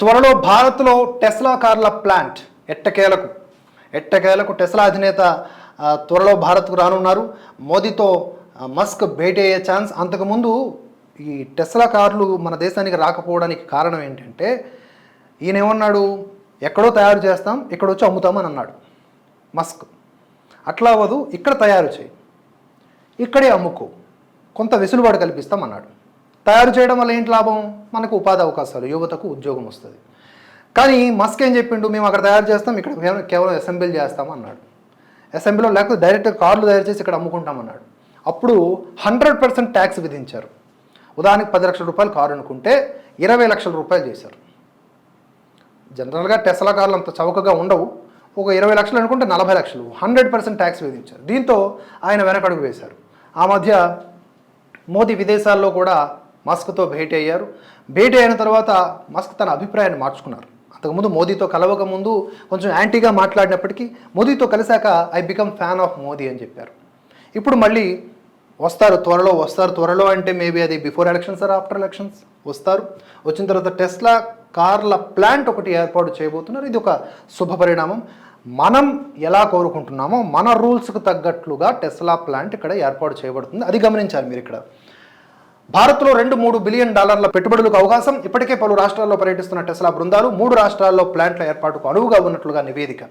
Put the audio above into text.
త్వరలో భారత్లో టెస్లా కార్ల ప్లాంట్ ఎట్టకేలకు ఎట్టకేలకు టెస్లా అధినేత త్వరలో భారత్కు రానున్నారు. మోదీతో మస్క్ భేటీ అయ్యే ఛాన్స్ అంతకుముందు ఈ టెస్లా కార్లు మన దేశానికి రాకపోవడానికి కారణం ఏంటంటే ఈయన ఏమన్నాడు ఎక్కడో తయారు చేస్తాం ఇక్కడ వచ్చి అమ్ముతామని అన్నాడు మస్క్. అట్లా అవ్వదు ఇక్కడ తయారు చేయి. ఇక్కడే అమ్ముకో. కొంత వెసులుబాటు కల్పిస్తాం అన్నాడు తయారు చేయడం వల్ల ఏంటి లాభం? మనకు ఉపాధి అవకాశాలు యువతకు ఉద్యోగం వస్తుంది. కానీ మస్క్ ఏం చెప్పిండు? మేము అక్కడ తయారు చేస్తాం ఇక్కడ కేవలం- అసెంబ్లీ చేస్తాం అన్నాడు. అసెంబ్లీలో లేకపోతే డైరెక్ట్ కార్లు తయారు చేసి ఇక్కడ అమ్ముకుంటాం అన్నాడు. అప్పుడు హండ్రెడ్ పర్సెంట్ ట్యాక్స్ విధించారు. ఉదాహరణకి పది లక్షల రూపాయలు కారు అనుకుంటే ఇరవై లక్షల రూపాయలు చేశారు. జనరల్గా టెస్లా కార్లు అంత చౌకగా ఉండవు. ఒక ఇరవై లక్షలు అనుకుంటే నలభై లక్షలు హండ్రెడ్ పర్సెంట్ ట్యాక్స్ విధించారు. దీంతో ఆయన వెనకడుగు వేశారు. ఆ మధ్య మోదీ విదేశాల్లో కూడా మస్క్తో భేటీ అయ్యారు. భేటీ అయిన తర్వాత మస్క్ తన అభిప్రాయాన్ని మార్చుకున్నారు. అంతకుముందు మోదీతో కలవక ముందు కొంచెం యాంటీగా మాట్లాడినప్పటికీ మోదీతో కలిశాక I become fan of Modi అని చెప్పారు. ఇప్పుడు మళ్ళీ వస్తారు త్వరలో వస్తారు త్వరలో అంటే మేబీ అది before elections or after elections? వస్తారు. వచ్చిన తర్వాత టెస్లా కార్ల ప్లాంట్ ఒకటి ఏర్పాటు చేయబోతున్నారు. ఇది ఒక శుభ పరిణామం. మనం ఎలా కోరుకుంటున్నామో మన రూల్స్కి తగ్గట్లుగా టెస్లా ప్లాంట్ ఇక్కడ ఏర్పాటు చేయబడుతుంది. అది గమనించాలి మీరు ఇక్కడ. భారత్లో రెండు మూడు బిలియన్ డాలర్ల పెట్టుబడులకు అవకాశం. ఇప్పటికే పలు రాష్ట్రాల్లో పర్యటిస్తున్న టెస్లా బృందాలు మూడు రాష్ట్రాల్లో ప్లాంట్ల ఏర్పాటుకు అనువుగా ఉన్నట్లుగా నివేదిక.